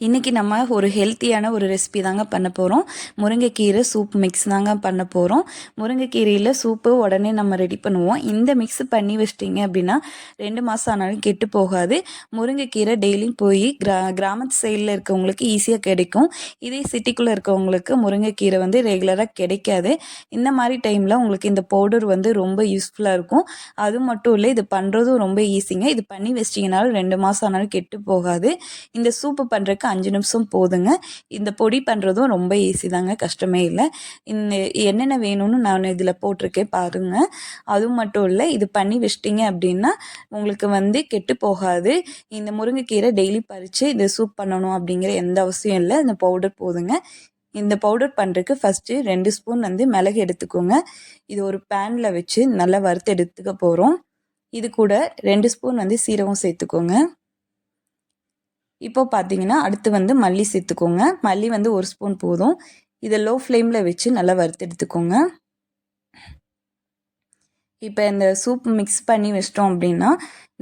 இன்றைக்கி நம்ம ஒரு ஹெல்த்தியான ஒரு ரெசிபி தாங்க பண்ண போகிறோம் முருங்கைக்கீரை சூப் மிக்ஸ் தாங்க பண்ண போகிறோம் முருங்கைக்கீரையில் சூப்பு உடனே நம்ம ரெடி பண்ணுவோம். இந்த மிக்ஸ் பண்ணி வச்சிட்டிங்க அப்படின்னா ரெண்டு மாதம் ஆனாலும் கெட்டு போகாது. முருங்கைக்கீரை டெய்லியும் போய் கிரா கிராமத்து சைடில் இருக்கவங்களுக்கு ஈஸியாக கிடைக்கும். இதே சிட்டிக்குள்ளே இருக்கவங்களுக்கு முருங்கைக்கீரை வந்து ரெகுலராக கிடைக்காது. இந்த மாதிரி டைமில் உங்களுக்கு இந்த பவுடர் வந்து ரொம்ப யூஸ்ஃபுல்லாக இருக்கும். அது மட்டும் இல்லை இது பண்ணுறதும் ரொம்ப ஈஸிங்க இது பண்ணி வச்சிட்டிங்கனாலும் ரெண்டு மாதம் ஆனாலும் கெட்டு போகாது. இந்த சூப்பு பண்ணுறதுக்கு அஞ்சு நிமிஷம் போதுங்க. இந்த பொடி பண்ணுறதும் ரொம்ப ஈஸி தாங்க கஷ்டமே இல்லை. இந்த என்னென்ன வேணும்னு நான் இதில் போட்டிருக்கேன் பாருங்கள் அதுவும் மட்டும் இல்லை இது பண்ணி வச்சிட்டிங்க அப்படின்னா உங்களுக்கு வந்து கெட்டு போகாது. இந்த முருங்கைக்கீரை டெய்லி பறித்து இதை சூப் பண்ணணும் அப்படிங்கிற எந்த அவசியம் இல்லை. இந்த பவுடர் போதுங்க. இந்த பவுடர் பண்ணுறதுக்கு ஃபஸ்ட்டு ரெண்டு ஸ்பூன் வந்து மிளகு எடுத்துக்கோங்க. இது ஒரு பேனில் வச்சு நல்லா வறுத்து எடுத்துக்க போகிறோம் இது கூட ரெண்டு ஸ்பூன் வந்து சீரகம் சேர்த்துக்கோங்க. இப்போ பார்த்தீங்கன்னா அடுத்து வந்து மல்லி சேர்த்துக்கோங்க. மல்லி வந்து ஒரு ஸ்பூன் போதும். இதை லோ ஃப்ளேமில் வச்சு நல்லா வறுத்து எடுத்துக்கோங்க. இப்போ இந்த சூப் மிக்ஸ் பண்ணி வச்சிட்டோம் அப்படின்னா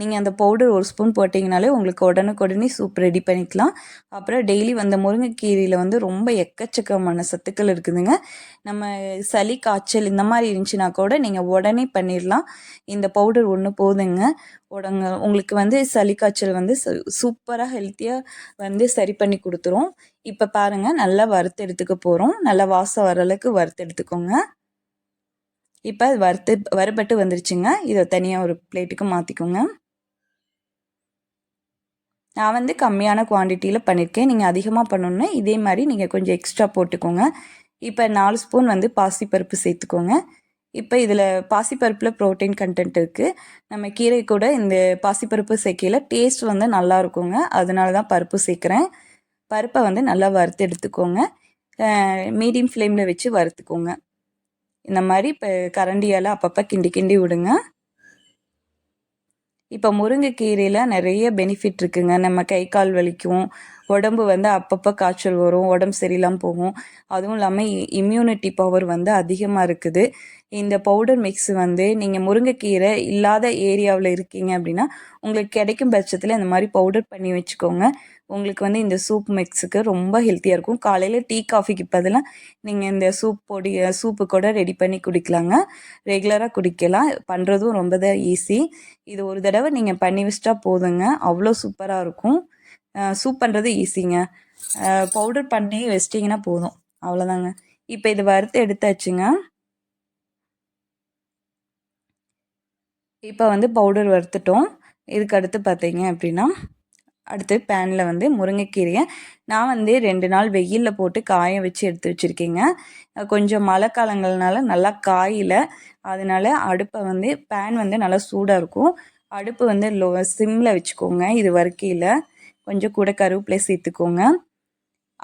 நீங்கள் அந்த பவுடர் ஒரு ஸ்பூன் போட்டிங்கனாலே உங்களுக்கு உடனுக்குடனே சூப் ரெடி பண்ணிக்கலாம். அப்புறம் டெய்லி வந்த முருங்கைக்கீரையில் வந்து ரொம்ப எக்கச்சக்கமான சத்துக்கள் இருக்குதுங்க. நம்ம சளி காய்ச்சல் இந்த மாதிரி இருந்துச்சுன்னா கூட நீங்கள் உடனே பண்ணிடலாம் இந்த பவுடர் ஒன்று போதுங்க. உடங்க உங்களுக்கு வந்து சளி காய்ச்சல் வந்து சூப்பராக ஹெல்த்தியாக வந்து சரி பண்ணி கொடுத்துரும். இப்போ பாருங்கள் நல்லா வறுத்து எடுத்துக்க போகிறோம் நல்லா வாசம் வர அளவுக்கு வறுத்து எடுத்துக்கோங்க. இப்போ வறுத்து வறுபட்டு வந்துருச்சுங்க. இதை தனியாக ஒரு பிளேட்டுக்கு மாற்றிக்கோங்க நான் வந்து கம்மியான குவான்டிட்டியில் பண்ணியிருக்கேன் நீங்கள் அதிகமாக பண்ணணுன்னா இதே மாதிரி நீங்கள் கொஞ்சம் எக்ஸ்ட்ரா போட்டுக்கோங்க. இப்போ நாலு ஸ்பூன் வந்து பாசிப்பருப்பு சேர்த்துக்கோங்க. இப்போ இதில் பாசிப்பருப்பில் ப்ரோட்டீன் கண்டென்ட் இருக்குது நம்ம கீரை கூட இந்த பாசிப்பருப்பு சேர்க்கையில் டேஸ்ட் வந்து நல்லா இருக்குங்க. அதனால தான் பருப்பு சேர்க்குறேன். பருப்பை வந்து நல்லா வறுத்து எடுத்துக்கோங்க. மீடியம் ஃப்ளேமில் வச்சு வறுத்துக்கோங்க. இந்த மாதிரி இப்போ கரண்டியால் அப்பப்போ கிண்டி கிண்டி விடுங்க. இப்போ முருங்கைக்கீரையில் நிறைய பெனிஃபிட் இருக்குங்க. நம்ம கை கால் வலிக்கும் உடம்பு வந்து அப்பப்போ காய்ச்சல் வரும் உடம்பு சரியில்லாமல் போகும். அதுவும் இல்லாமல் இம்யூனிட்டி பவர் வந்து அதிகமாக இருக்குது. இந்த பவுடர் மிக்ஸ் வந்து நீங்கள் முருங்கைக்கீரை இல்லாத ஏரியாவில் இருக்கீங்க அப்படின்னா உங்களுக்கு கிடைக்கும் பட்சத்தில் இந்த மாதிரி பவுடர் பண்ணி வச்சுக்கோங்க. உங்களுக்கு வந்து இந்த சூப் மிக்ஸுக்கு ரொம்ப ஹெல்த்தியாக இருக்கும். காலையில் டீ காஃபிக்கு பதிலாக நீங்கள் இந்த சூப் பொடி சூப்பு கூட ரெடி பண்ணி குடிக்கலாங்க. ரெகுலராக குடிக்கலாம். பண்ணுறதும் ரொம்ப தான் ஈஸி இது ஒரு தடவை நீங்கள் பண்ணி வச்சிட்டா போதுங்க. அவ்வளோ சூப்பராக இருக்கும். சூப் பண்ணுறது ஈஸிங்க பவுடர் பண்ணி வச்சிட்டிங்கன்னா போதும். அவ்வளோதாங்க இப்போ இது வறுத்து எடுத்தாச்சுங்க. இப்போ வந்து பவுடர் வறுத்துட்டோம். இதுக்கு அடுத்து பார்த்தீங்க அப்படின்னா அடுத்து பேனில் வந்து முருங்கைக்கீரையை நான் வந்து ரெண்டு நாள் வெயிலில் போட்டு காய வச்சு எடுத்து வச்சுருக்கேங்க. கொஞ்சம் மழை காலங்கள்னால நல்லா காயில் அதனால் அடுப்பை வந்து பேன் வந்து நல்லா சூடாக இருக்கும். அடுப்பு வந்து லோ சிம்மில் வச்சுக்கோங்க. இது வறுக்கையில் கொஞ்சம் கூட கருவேப்பிலை சேர்த்துக்கோங்க.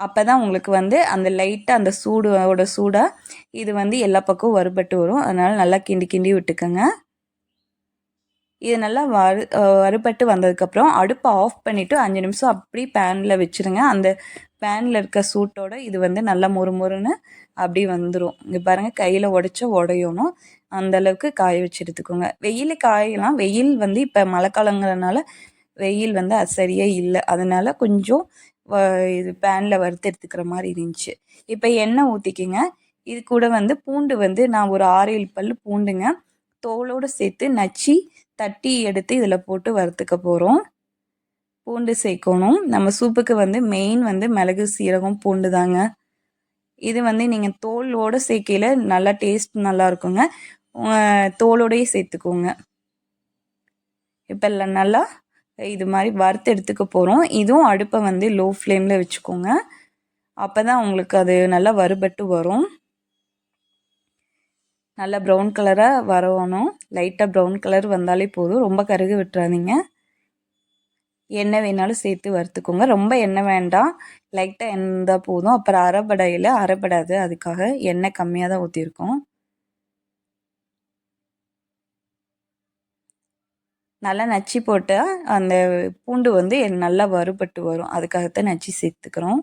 அப்போ தான் உங்களுக்கு வந்து அந்த லைட்டாக அந்த சூடோட சூடாக இது வந்து எல்லா பக்கமும் வறுபட்டு வரும். அதனால் நல்லா கிண்டி கிண்டி விட்டுக்கோங்க. இது நல்லா வறு வறுபட்டு வந்ததுக்கப்புறம் அடுப்பை ஆஃப் பண்ணிவிட்டு அஞ்சு நிமிஷம் அப்படி பேனில் வச்சுருங்க. அந்த பேனில் இருக்க சூட்டோட இது வந்து நல்லா மொறு மொறுன்னு அப்படி வந்துடும் இங்கே பாருங்கள் கையில் உடச்சா உடையணும். அந்தளவுக்கு காய வச்சு எடுத்துக்கோங்க வெயில் காயலாம். வெயில் வந்து இப்போ மழை காலங்கிறனால வெயில் வந்து அது சரியாக இல்லை. அதனால் கொஞ்சம் இது பேனில் வறுத்து எடுத்துக்கிற மாதிரி இருந்துச்சு. இப்போ எண்ணெய் ஊற்றிக்கிங்க இது கூட வந்து பூண்டு வந்து நான் ஒரு ஆறு ஏழு பல் பூண்டுங்க. தோலோடு சேர்த்து நச்சு தட்டி எடுத்து இதில் போட்டு வறுத்துக்க போகிறோம் பூண்டு சேர்க்கணும். நம்ம சூப்புக்கு வந்து மெயின் வந்து மிளகு சீரகம் பூண்டு தாங்க. இது வந்து நீங்கள் தோலோடு சேர்க்கையில் நல்லா டேஸ்ட் நல்லா இருக்குங்க. தோலோடையே சேர்த்துக்கோங்க. இப்போ நல்லா இது மாதிரி வறுத்து எடுத்துக்க போகிறோம் இதுவும் அடுப்பை வந்து லோ ஃப்ளேமில் வச்சுக்கோங்க. அப்போ தான் உங்களுக்கு அது நல்லா வறுபட்டு வரும். நல்லா ப்ரௌன் கலராக வரணும். லைட்டாக ப்ரௌன் கலர் வந்தாலே போதும். ரொம்ப கருகு விட்டுறாதீங்க. எண்ணெய் வேணாலும் சேர்த்து வறுத்துக்கோங்க. ரொம்ப எண்ணெய் வேண்டாம். லைட்டாக எண்ணெய் போதும். அப்புறம் அரைப்படையில் அரைப்படாது. அதுக்காக எண்ணெய் கம்மியாக தான் ஊற்றிருக்கோம் நல்லா நச்சு போட்டால் அந்த பூண்டு வந்து நல்லா வறுபட்டு வரும். அதுக்காகத்தான் நச்சு சேர்த்துக்கிறோம்.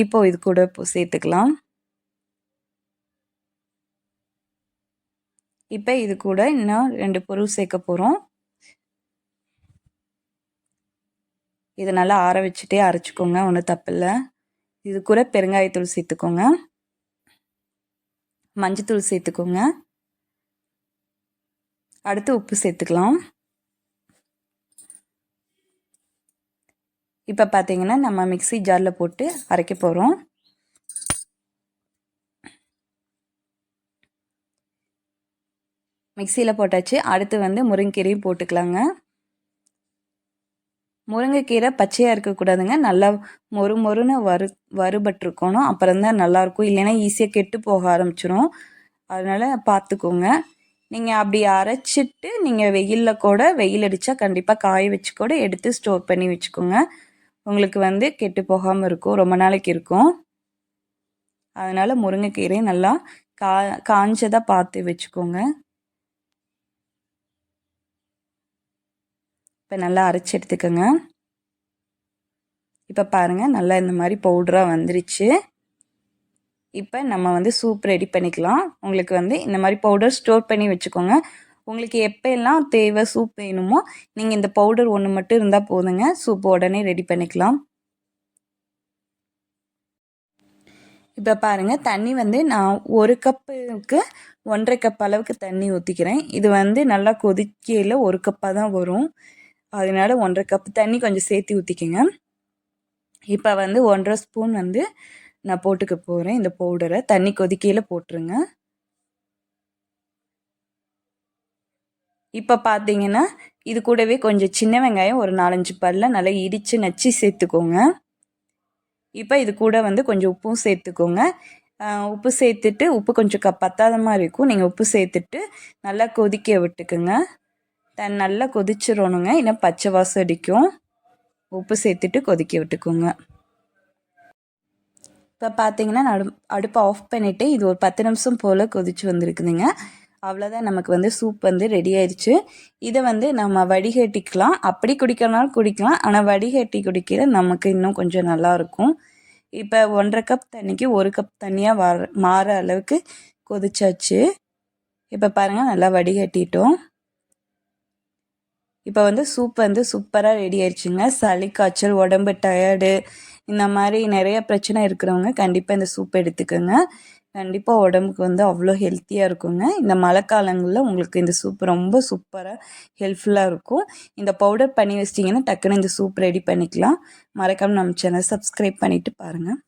இப்போது இது கூட சேர்த்துக்கலாம். இப்போ இது கூட இன்னும் ரெண்டு பொருள் சேர்க்க போகிறோம் இதை நல்லா ஆற வச்சுட்டே அரைச்சிக்கோங்க ஒன்றும் தப்பில்லை. இது கூட பெருங்காயத்தூள் சேர்த்துக்கோங்க. மஞ்சத்தூள் சேர்த்துக்கோங்க. அடுத்து உப்பு சேர்த்துக்கலாம். இப்போ பார்த்தீங்கன்னா நம்ம மிக்சி ஜாரில் போட்டு அரைக்க போகிறோம் மிக்சியில் போட்டாச்சு. அடுத்து வந்து முருங்கைக்கீரையும் போட்டுக்கலாங்க. முருங்கைக்கீரை பச்சையாக இருக்கக்கூடாதுங்க நல்லா மொறு மொறுன்னு வறு வறுபட்டிருக்கணும். அப்புறம் தான் நல்லாயிருக்கும் இல்லைன்னா ஈஸியாக கெட்டு போக ஆரம்பிச்சிடும் அதனால் பார்த்துக்கோங்க. நீங்கள் அப்படி அரைச்சிட்டு நீங்கள் வெயிலில் கூட வெயில் அடித்தா கண்டிப்பாக காய வச்சு கூட எடுத்து ஸ்டோர் பண்ணி வச்சுக்கோங்க. உங்களுக்கு வந்து கெட்டு போகாமல் இருக்கும் ரொம்ப நாளைக்கு இருக்கும். அதனால் முருங்கைக்கீரையை நல்லா கா காஞ்சதாக பார்த்து வச்சுக்கோங்க. இப்போ நல்லா அரைச்சி எடுத்துக்கோங்க. இப்போ பாருங்கள் நல்லா இந்த மாதிரி பவுடராக வந்துருச்சு. இப்போ நம்ம வந்து சூப் ரெடி பண்ணிக்கலாம். உங்களுக்கு வந்து இந்த மாதிரி பவுடர் ஸ்டோர் பண்ணி வச்சுக்கோங்க. உங்களுக்கு எப்போ எல்லாம் தேவை சூப் வேணுமோ நீங்கள் இந்த பவுடர் ஒன்று மட்டும் இருந்தால் போதுங்க. சூப் உடனே ரெடி பண்ணிக்கலாம். இப்போ பாருங்கள் தண்ணி வந்து நான் ஒரு கப்புக்கு ஒன்றரை கப் அளவுக்கு தண்ணி ஊற்றிக்கிறேன் இது வந்து நல்லா கொதிக்கையில் ஒரு கப்பாக தான் வரும். அதனால ஒன்றரை கப் தண்ணி கொஞ்சம் சேர்த்து ஊற்றிக்கோங்க இப்போ வந்து ஒன்றரை ஸ்பூன் வந்து நான் போட்டுக்க போகிறேன் இந்த பவுடரை தண்ணி கொதிக்கையில் போட்டுருங்க. இப்போ பார்த்தீங்கன்னா இது கூடவே கொஞ்சம் சின்ன வெங்காயம் ஒரு நாலஞ்சு பல்ல நல்லா இடித்து நச்சு சேர்த்துக்கோங்க. இப்போ இது கூட வந்து கொஞ்சம் உப்பும் சேர்த்துக்கோங்க. உப்பு சேர்த்துட்டு உப்பு கொஞ்சம் க பத்தாத மாதிரி இருக்கும். நீங்கள் உப்பு சேர்த்துட்டு நல்லா கொதிக்க விட்டுக்குங்க. தன் நல்லா கொதிச்சிடணுங்க இன்னும் பச்சை வாசம் அடிக்கும். உப்பு சேர்த்துட்டு கொதிக்க விட்டுக்கோங்க. இப்போ பார்த்தீங்கன்னா நடு அடுப்பை ஆஃப் பண்ணிவிட்டு இது ஒரு பத்து நிமிஷம் போல் கொதிச்சு வந்திருக்குதுங்க. அவ்வளோதான் நமக்கு வந்து சூப் வந்து ரெடி ஆயிடுச்சு. இதை வந்து நம்ம வடிகட்டிக்கலாம். அப்படி குடிக்கிறனாலும் குடிக்கலாம். ஆனால் வடிகட்டி குடிக்கிற நமக்கு இன்னும் கொஞ்சம் நல்லாயிருக்கும் இப்போ ஒன்றரை கப் தண்ணிக்கு ஒரு கப் தண்ணியாக வர மாற அளவுக்கு கொதிச்சாச்சு. இப்போ பாருங்கள் நல்லா வடிகட்டிட்டோம். இப்போ வந்து சூப் வந்து சூப்பராக ரெடி ஆயிடுச்சுங்க. சளி காய்ச்சல் உடம்பு டயர்டு இந்த மாதிரி நிறைய பிரச்சனை இருக்கிறவங்க கண்டிப்பாக இந்த சூப் எடுத்துக்கோங்க. கண்டிப்பாக உடம்புக்கு வந்து அவ்வளோ ஹெல்த்தியாக இருக்குங்க. இந்த மழை காலங்களில் உங்களுக்கு இந்த சூப் ரொம்ப சூப்பராக ஹெல்ப்ஃபுல்லாக இருக்கும். இந்த பவுடர் பண்ணி வச்சிட்டிங்கன்னா டக்குன்னு இந்த சூப் ரெடி பண்ணிக்கலாம். மறக்காமல் நம்ம சேனல் சப்ஸ்கிரைப் பண்ணிவிட்டு பாருங்கள்